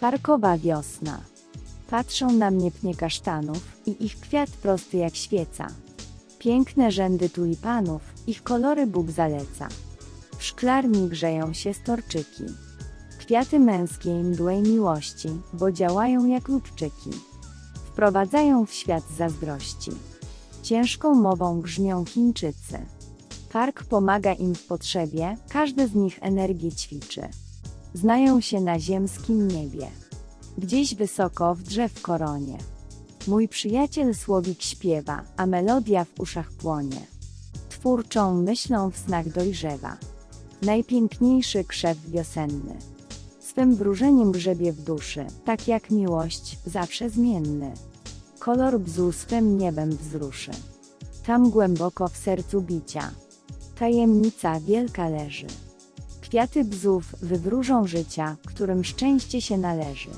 Parkowa wiosna. Patrzą na mnie pnie kasztanów i ich kwiat prosty jak świeca. Piękne rzędy tulipanów, ich kolory Bóg zaleca. W szklarni grzeją się storczyki. Kwiaty męskiej mdłej miłości, bo działają jak lubczyki. Wprowadzają w świat zazdrości. Ciężką mową grzmią Chińczycy. Park pomaga im w potrzebie, każdy z nich energię ćwiczy. Znają się na ziemskim niebie. Gdzieś wysoko w drzew koronie. Mój przyjaciel słowik śpiewa, a melodia w uszach płonie. Twórczą myślą w snach dojrzewa. Najpiękniejszy krzew wiosenny. Swym wróżeniem grzebie w duszy, tak jak miłość, zawsze zmienny. Kolor bzu swym niebem wzruszy. Tam głęboko w sercu bicia. Tajemnica wielka leży. Kwiaty bzów wywróżą życia, którym szczęście się należy.